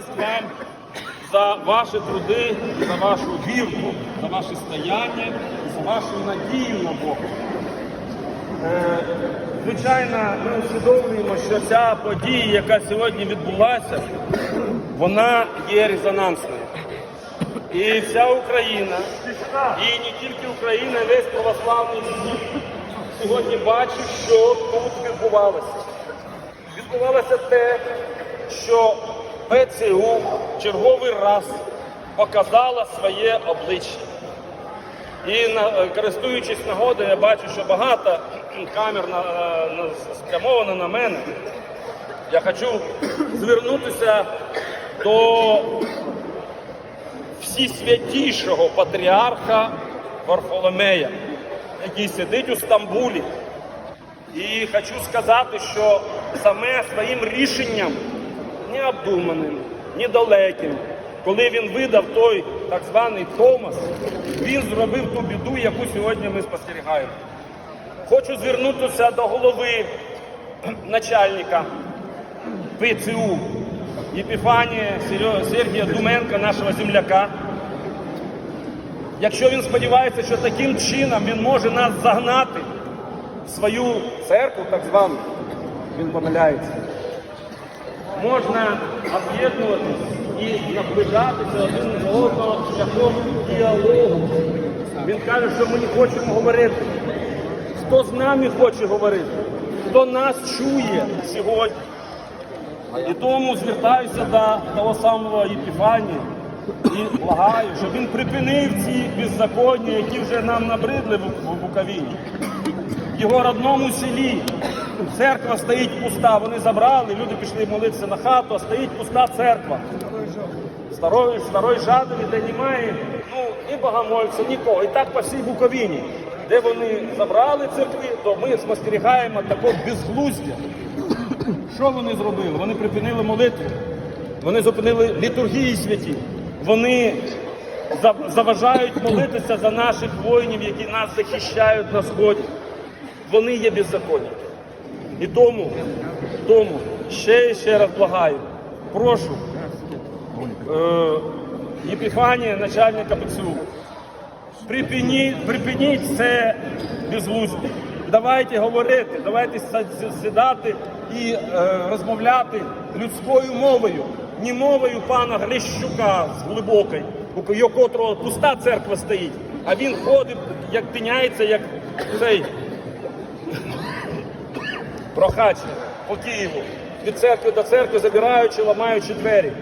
дасть вам за ваші труди, за вашу вірку, за ваше стояння, за вашу надію на Бога. Е, Звичайно, ми усвідомлюємо, що ця подія, яка сьогодні відбулася, вона є резонансною. І вся Україна, і не тільки Україна, весь православний світ сьогодні бачить, що тут відбувалося. Відбувалося те, що ПЦУ черговий раз показала своє обличчя. І е, користуючись нагодою, я бачу, що багато камер на, спрямовано на мене. Я хочу звернутися до всесвятішого патріарха Варфоломея, який сидить у Стамбулі. І хочу сказати, що саме своїм рішенням, необдуманим, недалеким, коли він видав той так званий Томас, він зробив ту біду, яку сьогодні ми спостерігаємо. Хочу звернутися до голови начальника ПЦУ Єпіфанія Сергія Думенка, нашого земляка. Якщо він сподівається, що таким чином він може нас загнати в свою церкву, так звану, він помиляється. Можна об'єднуватися і наближатися один до одного шляхом діалогу. Він каже, що ми не хочемо говорити. Хто з нами хоче говорити, хто нас чує сьогодні. І тому звертаюся до того самого Єпіфанія і благаю, щоб він припинив ці беззаконня, які вже нам набридли в в Буковині. В його родному селі церква стоїть пуста. Вони забрали, люди пішли молитися на хату, а стоїть пуста церква. Старої, старої Жадові, де немає ну, ні богомольця, нікого. І так по всій Буковині. Де вони забрали церкви, то ми спостерігаємо такого безглуздя. Що вони зробили? Вони припинили молитву, вони зупинили літургії святі, вони заважають молитися за наших воїнів, які нас захищають на сході. Вони є беззаконники. І тому, тому ще і ще раз благаю, прошу е, Єпіфанія, начальника ПЦУ, припиніть, припиніть це безглуздя. Давайте говорити, давайте сідати і е, розмовляти людською мовою, не мовою пана Грищука з глибокої, у котрого пуста церква стоїть, а він ходить, як тиняється, як цей прохач по Києву. Від церкви до церкви забираючи, ламаючи двері.